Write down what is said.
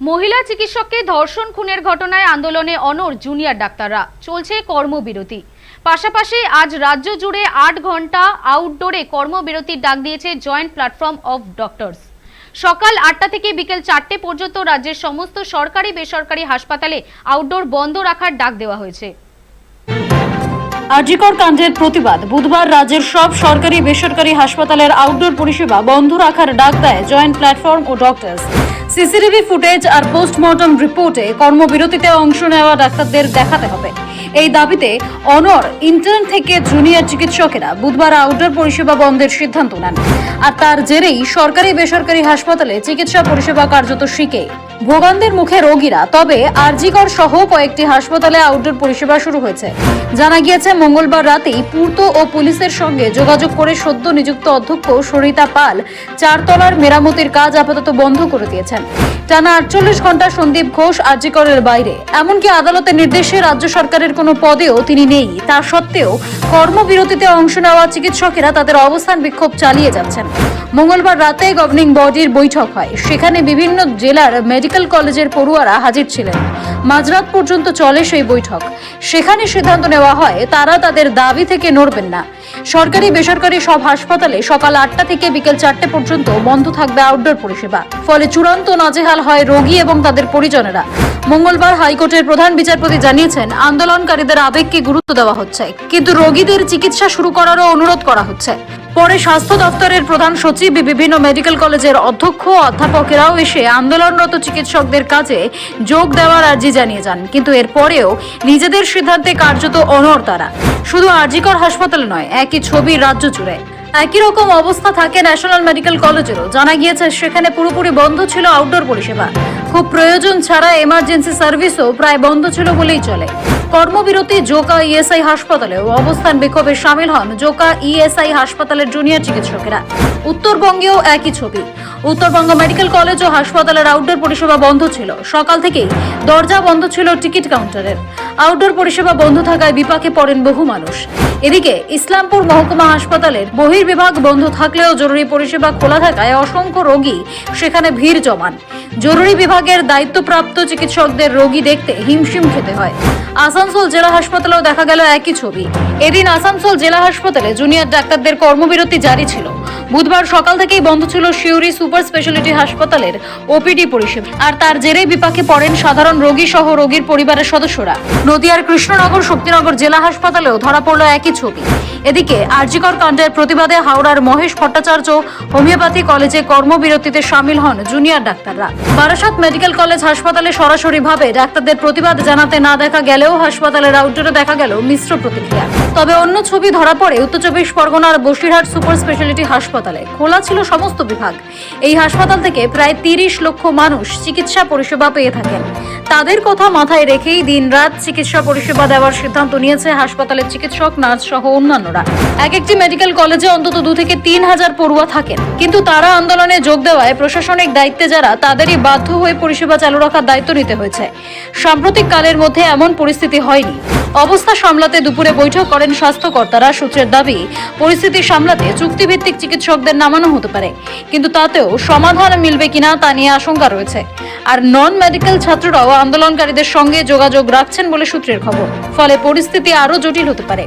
মহিলা চিকিৎসককে ধর্ষণ, খুনের ঘটনায় আন্দোলনে অনর জুনিয়র ডাক্তাররা। চলছে কর্মবিরতি। পাশাপাশি আজ রাজ্য জুড়ে আট ঘণ্টা আউটডোরে কর্মবিরতির ডাক দিয়েছে জয়েন্ট প্ল্যাটফর্ম অফ ডক্টরস। সকাল আটটা থেকে বিকেল চারটে পর্যন্ত রাজ্যের সমস্ত সরকারি, বেসরকারি হাসপাতালে আউটডোর বন্ধ রাখার ডাক দেওয়া হয়েছে। আরজিকর কাণ্ডের প্রতিবাদ। বুধবার রাজ্যের সব সরকারি, বেসরকারি হাসপাতালের আউটডোর পরিষেবা বন্ধ রাখার ডাক দেয় জয়েন্ট প্ল্যাটফর্ম ও ডক্টরস। সিসিটিভি ফুটেজ আর পোস্টমর্টম রিপোর্টে কর্মবিরতিতে অংশ নেওয়া ডাক্তারদের দেখাতে হবে। এই দাবিতে অনর ইন্টার্ন থেকে জুনিয়র চিকিৎসকেরা বুধবার আউটডোর পরিষেবা বন্ধের সিদ্ধান্ত নেন। আর তার জেরেই সরকারি বেসরকারি হাসপাতালে চিকিৎসা পরিষেবা কার্যত শিখে। ভোগান্তির মুখে রোগীরা, তবে আরজিকর সহ কয়েকটি হাসপাতালে আউটডোর পরিষেবা শুরু হয়েছে। জানা গিয়েছে, মঙ্গলবার রাতেই পূর্ত ও পুলিশের সঙ্গে যোগাযোগ করে সদ্য নিযুক্ত অধ্যক্ষ সরিতা পাল চারতলার মেরামতির কাজ আপাতত বন্ধ করে দিয়েছেন। টানা আটচল্লিশ ঘণ্টা সন্দীপ ঘোষ আর্যিকরের বাইরে। এমনকি আদালতের নির্দেশে রাজ্য সরকারের কোনো পদেও তিনি নেই। তা সত্ত্বেও কর্মবিরতিতে অংশ নেওয়া চিকিৎসকেরা তাদের অবস্থান বিক্ষোভ চালিয়ে যাচ্ছেন। মঙ্গলবার রাতে গভর্নিং বডির বৈঠক হয়। সেখানে বিভিন্ন জেলার মেডিকেল কলেজের পড়ুয়ারা হাজির ছিলেন। মাঝরাত পর্যন্ত চলে সেই বৈঠক। সেখানে সিদ্ধান্ত নেওয়া হয়, তারা তাদের দাবি থেকে নড়বেন না। সরকারি বেসরকারি সব হাসপাতালে সকাল আটটা থেকে বিকেল চারটে পর্যন্ত বন্ধ থাকবে আউটডোর পরিষেবা। ফলে চূড়ান্ত নাজেহাল হয় রোগী এবং তাদের পরিজনেরা। মঙ্গলবার হাইকোর্টের প্রধান বিচারপতি জানিয়েছেন, আন্দোলনকারীদের আবেগকে গুরুত্ব দেওয়া হচ্ছে, কিন্তু রোগীদের চিকিৎসা শুরু করারও অনুরোধ করা হচ্ছে। পরে স্বাস্থ্য দপ্তরের প্রধান সচিব, বিভিন্ন মেডিকেল কলেজের অধ্যক্ষ অধ্যাপকেরাও এসে আন্দোলনরত চিকিৎসকদের কাজে যোগ দেওয়ার আর্জি জানিয়ে যান, কিন্তু এরপরেও নিজেদের সিদ্ধান্তে কার্যত অনর তারা। শুধু আরজিকর হাসপাতাল নয়, একই ছবি রাজ্য জুড়ে। একই রকম অবস্থা থাকে ন্যাশনাল মেডিকেল কলেজেরও। জানা গিয়েছে, সেখানে পুরোপুরি বন্ধ ছিল আউটডোর পরিষেবা। খুব প্রয়োজন ছাড়া এমার্জেন্সি সার্ভিসও প্রায় বন্ধ ছিল বলেই চলে। কর্মবিরতি জোকা ইএসআই হাসপাতালেও অবস্থান বিক্ষোভে সামিল হন জোকা ইএসআই হাসপাতালের জুনিয়র চিকিৎসকেরা। উত্তরবঙ্গেও একই ছবি। উত্তরবঙ্গ মেডিকেল কলেজ ও হাসপাতালের আউটডোর পরিষেবা বন্ধ ছিল। সকাল থেকেই দরজা বন্ধ ছিল টিকিট কাউন্টারের। আউটডোর পরিষেবা বন্ধ থাকায় বিপাকে পড়েন বহু মানুষ। এদিকে ইসলামপুর মহকুমা হাসপাতালের বহির্বিভাগ বন্ধ থাকলেও জরুরি পরিষেবা খোলা থাকায় অসংখ্য রোগী সেখানে ভিড় জমান। জরুরি বিভাগের দায়িত্বপ্রাপ্ত চিকিৎসকদের রোগী দেখতে হিমশিম খেতে হয়। আসানসোল জেলা হাসপাতালেও দেখা গেল একই ছবি। এদিন আসানসোল জেলা হাসপাতালে জুনিয়র ডাক্তারদের কর্মবিরতি জারি ছিল। বুধবার সকাল থেকেই বন্ধ ছিল শিউরি সুপার স্পেশালিটি হাসপাতালের ওপিডি পরিষেবা। আর তার জেরে বিপাকে পড়েন সাধারণ রোগী সহ রোগীর পরিবারের সদস্যরা। নদিয়ার কৃষ্ণনগর, শক্তিনগর জেলা হাসপাতালেও ধরা পড়ল একই ছবি। এদিকে আরজিকর কাণ্ডের প্রতিবাদে হাওড়ার মহেশ ভট্টাচার্য হোমিওপ্যাথি কলেজে কর্মবিরতিতে সামিল হন জুনিয়র ডাক্তাররা। বারাসাত মেডিকেল কলেজ হাসপাতালে সরাসরিভাবে ডাক্তারদের প্রতিবাদ জানাতে না দেখা গেলেও হাসপাতালের আউটডোরে দেখা গেল মিশ্র প্রতিক্রিয়া। তবে অন্য ছবি ধরা পড়ে উত্তর চব্বিশ পরগনার বসিরহাট সুপার স্পেশালিটি হাসপাতালে। খোলা ছিল সমস্ত বিভাগ। এই হাসপাতাল থেকে প্রায় তিরিশ লক্ষ মানুষ চিকিৎসা পরিষেবা পেয়ে থাকেন। তাদের কথা মাথায় রেখেই দিনরাত চিকিৎসা পরিষেবা দেওয়ার সিদ্ধান্ত নিয়েছে হাসপাতালের চিকিৎসক নার্স সহ অন্যান্যরা। এক একটি মেডিকেল কলেজে অন্তত দু থেকে তিন হাজার পড়ুয়া থাকেন। কিন্তু তারা আন্দোলনে যোগ দেওয়ায় প্রশাসনিক দায়িত্বে যারা, তাদেরই বাধ্য হয়ে পরিষেবা চালু রাখার দায়িত্ব নিতে হয়েছে। সাম্প্রতিক কালের মধ্যে এমন পরিস্থিতি হয়নি। অবস্থা সামলাতে দুপুরে বৈঠক করেন স্বাস্থ্যকর্তারা সূত্রের দাবি, পরিস্থিতি সামলাতে চুক্তিভিত্তিক চিকিৎসকদের নামানো হতে পারে। কিন্তু তাতেও সমাধান মিলবে কিনা তা নিয়ে আশঙ্কা রয়েছে। আর নন মেডিকেল ছাত্ররাও আন্দোলনকারীদের সঙ্গে যোগাযোগ রাখছেন বলে সূত্রের খবর। ফলে পরিস্থিতি আরও জটিল হতে পারে।